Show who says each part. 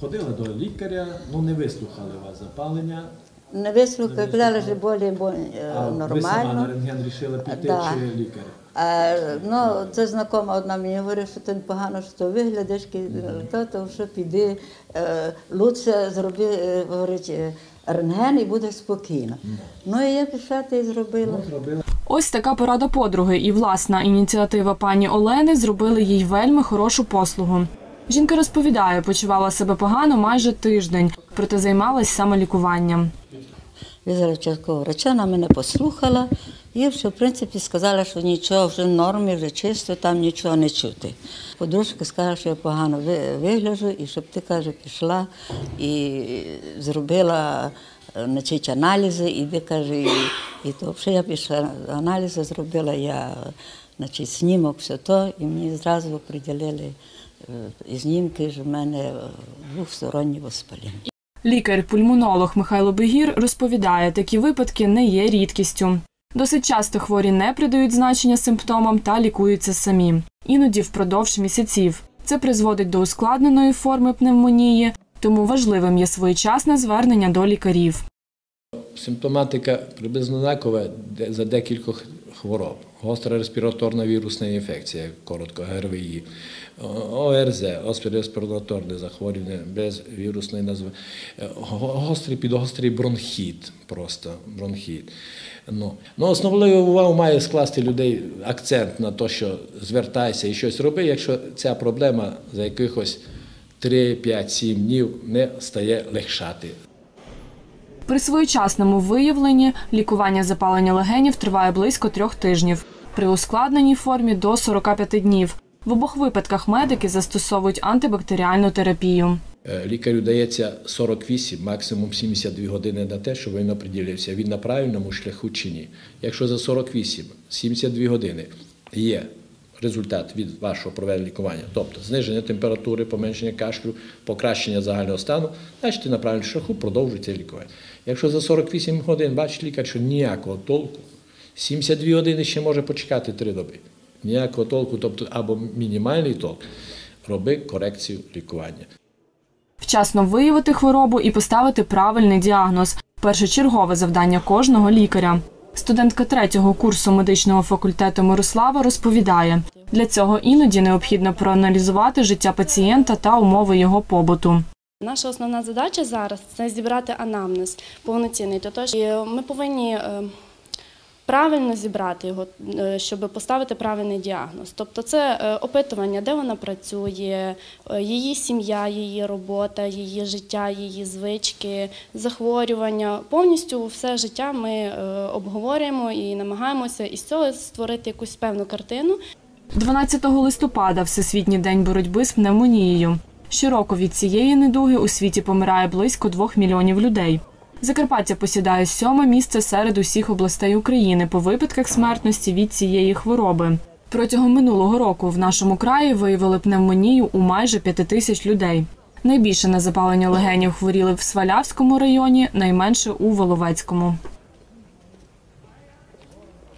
Speaker 1: Ходила до лікаря, ну не вислухали вас запалення.
Speaker 2: Не вислухали, казали, що болі бо, е,
Speaker 1: А ви сама на
Speaker 2: нормально.
Speaker 1: рентген рішила піти
Speaker 2: Да.
Speaker 1: чи лікар?
Speaker 2: А, ну, це знакома одна мені говорить, що ти погано що то виглядиш, то, то що піди, е, лучше зроби, е, говорить, е, рентген і будеш спокійно. Ну і я пішла та й.
Speaker 1: Ну, зробила.
Speaker 3: Ось така порада подруги і власна ініціатива пані Олени зробили їй вельми хорошу послугу. Жінка розповідає, почувала себе погано майже тиждень, проте займалась самолікуванням.
Speaker 2: Візера часткового врача, вона мене послухала і вже, в принципі, сказала, що нічого вже в нормі, вже чисто, там нічого не чути. Подружка сказала, що я погано ви- вигляджу, і щоб ти, каже, пішла і зробила е, значить, аналізи, іди, каже, і, і то. Вже я пішла, аналізи зробила, я значить, снімок, все то, і мені зразу приділили знімки, що в мене е, двохстороннє воспаління.
Speaker 3: Лікар-пульмонолог Михайло Бегір розповідає, такі випадки не є рідкістю. Досить часто хворі не придають значення симптомам та лікуються самі, іноді впродовж місяців. Це призводить до ускладненої форми пневмонії, тому важливим є своєчасне звернення до лікарів.
Speaker 4: Симптоматика приблизно однакова за декількох хвороб. Гостра респіраторна вірусна інфекція, коротко ГРВІ, ОРЗ, респіраторне захворювання без вірусної назви, е, гострий підгострий бронхіт, просто бронхіт. Ну, ну, основною увагу має скласти людей акцент на те, що звертайся і щось роби, якщо ця проблема за якихось 3, 5, 7 днів не стає легшати.
Speaker 3: При своєчасному виявленні лікування запалення легенів триває близько трьох тижнів, при ускладненій формі до 45 днів. В обох випадках медики застосовують антибактеріальну терапію.
Speaker 4: Е, Лікарю дається 48, максимум 72 години на те, щоб він оприділився, він на правильному шляху чи ні. Якщо за 48, 72 години є результат від вашого проведення лікування, тобто зниження температури, поменшення кашлю, покращення загального стану, значить на правильному шляху продовжується лікування. Якщо за 48 годин бачить лікар, що ніякого толку, 72 години ще може почекати 3 доби. Ніякого толку, тобто або мінімальний толк, роби корекцію лікування.
Speaker 3: Вчасно виявити хворобу і поставити правильний діагноз першочергове завдання кожного лікаря. Студентка третього курсу медичного факультету Мирослава розповідає, для цього іноді необхідно проаналізувати життя пацієнта та умови його побуту.
Speaker 5: Наша основна задача зараз це зібрати анамнез повноцінний. Тотож ми повинні е, правильно зібрати його, е, щоб поставити правильний діагноз. Тобто, це е, опитування, де вона працює, е, її сім'я, її робота, її життя, її звички, захворювання. Повністю все життя ми обговорюємо і намагаємося із цього створити якусь певну картину.
Speaker 3: 12 листопада Всесвітній день боротьби з пневмонією. Щороку від цієї недуги у світі помирає близько двох мільйонів людей. Закарпаття посідає сьоме місце серед усіх областей України по випадках смертності від цієї хвороби. Протягом минулого року в нашому краї виявили пневмонію у майже п'яти тисяч людей. Найбільше на запалення легенів хворіли в Свалявському районі, найменше у Воловецькому.